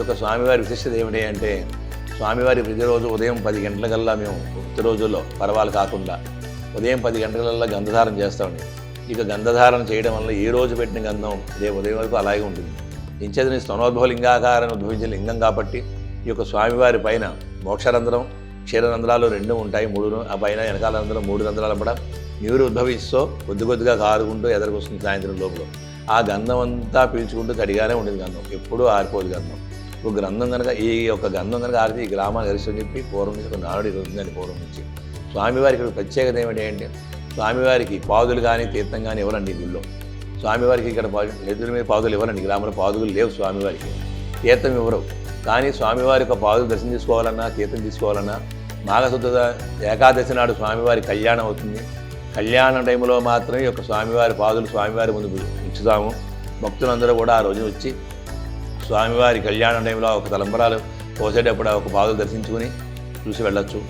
యొక్క స్వామివారి విశిష్టత ఏమిటి అంటే స్వామివారి ప్రతిరోజు ఉదయం పది గంటలకల్లా మేము ప్రతి రోజుల్లో పర్వాలు కాకుండా ఉదయం పది గంటలకల్లా గంధధారం చేస్తామండి ఇక గంధధారణ చేయడం వల్ల ఈ రోజు పెట్టిన గంధం రేపు ఉదయం వరకు అలాగే ఉంటుంది. ఇంచేతని స్తనోద్భవ లింగాకారాన్ని ఉద్భవించే లింగం కాబట్టి ఈ యొక్క స్వామివారి పైన మోక్షరంధ్రం క్షీరరంధ్రాలు రెండు ఉంటాయి మూడు ఆ పైన వెనకాల రంధ్రం మూడు రంధ్రాలు కూడా నీరు ఉద్భవిస్తూ కొద్ది కొద్దిగా కారుకుంటూ ఎదరికొస్తుంది సాయంత్రం లోపల. ఆ గంధం అంతా పీల్చుకుంటూ తడిగానే ఉండేది గంధం. ఎప్పుడూ ఆరిపోదు గంధం. ఒక గ్రంథం కనుక ఈ యొక్క గ్రంథం కనుక ఆరితే ఈ గ్రామాన్ని గరిష్టని చెప్పి పూర్వం నుంచి ఒక నానుడి ఉందని పూర్వం నుంచి. స్వామివారికి ఇక్కడ ప్రత్యేకత ఏమిటి అంటే స్వామివారికి పాదులు కానీ తీర్థం కానీ ఇవ్వరండి ఈ గుళ్ళో? స్వామివారికి ఇక్కడ పా- ఎదురు మీద పాదులు ఇవ్వరండి గ్రామంలో పాదులు లేవు స్వామివారికి. తీర్థం ఇవ్వరు కానీ స్వామివారి యొక్క పాదులు దర్శనం తీసుకోవాలన్నా తీర్థం తీసుకోవాలన్నా మాఘశుద్ధ ఏకాదశి నాడు స్వామివారి కళ్యాణం అవుతుంది. కళ్యాణ టైంలో మాత్రమే ఈ యొక్క స్వామివారి పాదులు స్వామివారి ముందు ఉంచుతాము. భక్తులందరూ కూడా ఆ రోజు వచ్చి స్వామివారి కళ్యాణ టైంలో ఒక తలంబరాలు పోసేటప్పుడు ఒక బాధలు దర్శించుకుని చూసి వెళ్ళొచ్చు.